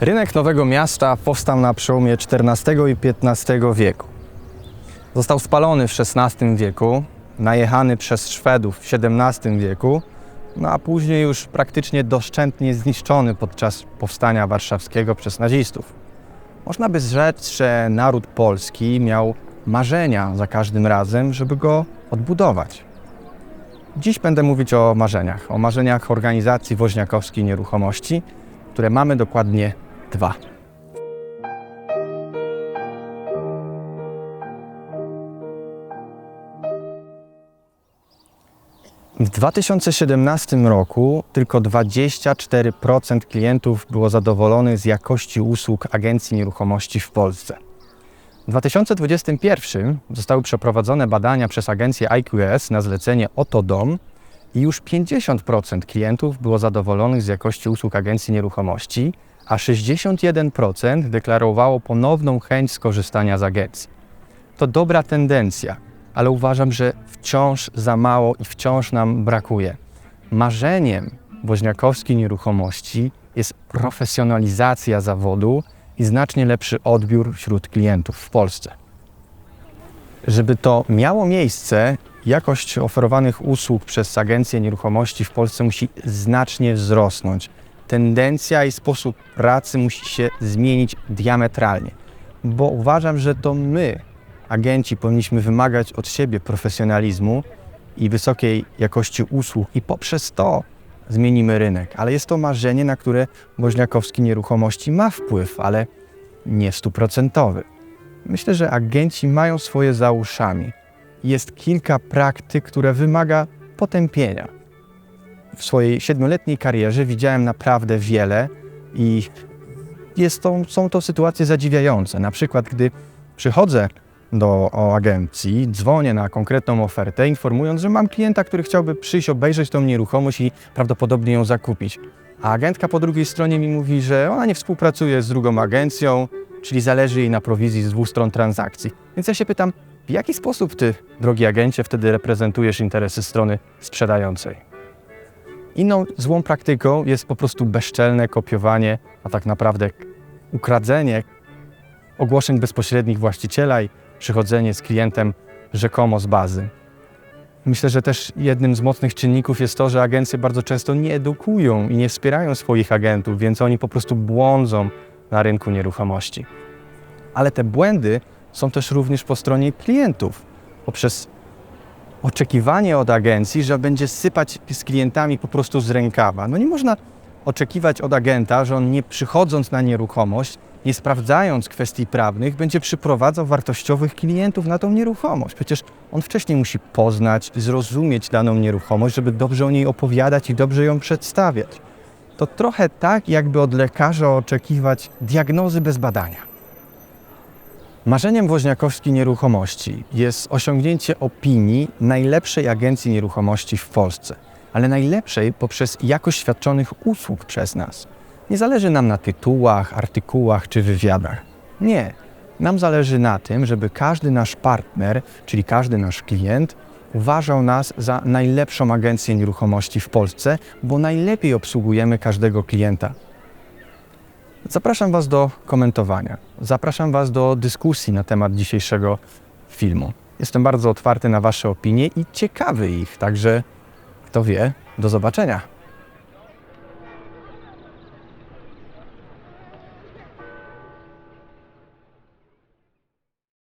Rynek Nowego Miasta powstał na przełomie XIV i XV wieku. Został spalony w XVI wieku, najechany przez Szwedów w XVII wieku, no a później już praktycznie doszczętnie zniszczony podczas powstania warszawskiego przez nazistów. Można by rzec, że naród polski miał marzenia za każdym razem, żeby go odbudować. Dziś będę mówić o marzeniach, o marzeniach organizacji woźniakowskiej nieruchomości, które mamy dokładnie dwa. W 2017 roku tylko 24% klientów było zadowolonych z jakości usług agencji nieruchomości w Polsce. W 2021 zostały przeprowadzone badania przez agencję IQS na zlecenie Oto Dom i już 50% klientów było zadowolonych z jakości usług agencji nieruchomości, a 61% deklarowało ponowną chęć skorzystania z agencji. To dobra tendencja, ale uważam, że wciąż za mało i wciąż nam brakuje. Marzeniem woźniakowskiej nieruchomości jest profesjonalizacja zawodu i znacznie lepszy odbiór wśród klientów w Polsce. Żeby to miało miejsce, jakość oferowanych usług przez agencje nieruchomości w Polsce musi znacznie wzrosnąć. Tendencja i sposób pracy musi się zmienić diametralnie, bo uważam, że to my, agenci, powinniśmy wymagać od siebie profesjonalizmu i wysokiej jakości usług, i poprzez to zmienimy rynek. Ale jest to marzenie, na które Woźniakowski Nieruchomości ma wpływ, ale nie stuprocentowy. Myślę, że agenci mają swoje za uszami. Jest kilka praktyk, które wymaga potępienia. W swojej siedmioletniej karierze widziałem naprawdę wiele i jest to, są to sytuacje zadziwiające. Na przykład, gdy przychodzę do agencji, dzwonię na konkretną ofertę, informując, że mam klienta, który chciałby przyjść, obejrzeć tą nieruchomość i prawdopodobnie ją zakupić. A agentka po drugiej stronie mi mówi, że ona nie współpracuje z drugą agencją, czyli zależy jej na prowizji z dwóch stron transakcji. Więc ja się pytam, w jaki sposób ty, drogi agencie, wtedy reprezentujesz interesy strony sprzedającej? Inną złą praktyką jest po prostu bezczelne kopiowanie, a tak naprawdę ukradzenie ogłoszeń bezpośrednich właściciela i przychodzenie z klientem rzekomo z bazy. Myślę, że też jednym z mocnych czynników jest to, że agencje bardzo często nie edukują i nie wspierają swoich agentów, więc oni po prostu błądzą na rynku nieruchomości. Ale te błędy są też również po stronie klientów, poprzez oczekiwanie od agencji, że będzie sypać z klientami po prostu z rękawa. No nie można oczekiwać od agenta, że on nie przychodząc na nieruchomość, nie sprawdzając kwestii prawnych, będzie przyprowadzał wartościowych klientów na tą nieruchomość. Przecież on wcześniej musi poznać, zrozumieć daną nieruchomość, żeby dobrze o niej opowiadać i dobrze ją przedstawiać. To trochę tak, jakby od lekarza oczekiwać diagnozy bez badania. Marzeniem woźniakowskiej nieruchomości jest osiągnięcie opinii najlepszej agencji nieruchomości w Polsce, ale najlepszej poprzez jakość świadczonych usług przez nas. Nie zależy nam na tytułach, artykułach czy wywiadach. Nie. Nam zależy na tym, żeby każdy nasz partner, czyli każdy nasz klient, uważał nas za najlepszą agencję nieruchomości w Polsce, bo najlepiej obsługujemy każdego klienta. Zapraszam Was do komentowania. Zapraszam Was do dyskusji na temat dzisiejszego filmu. Jestem bardzo otwarty na Wasze opinie i ciekawy ich, także kto wie, do zobaczenia.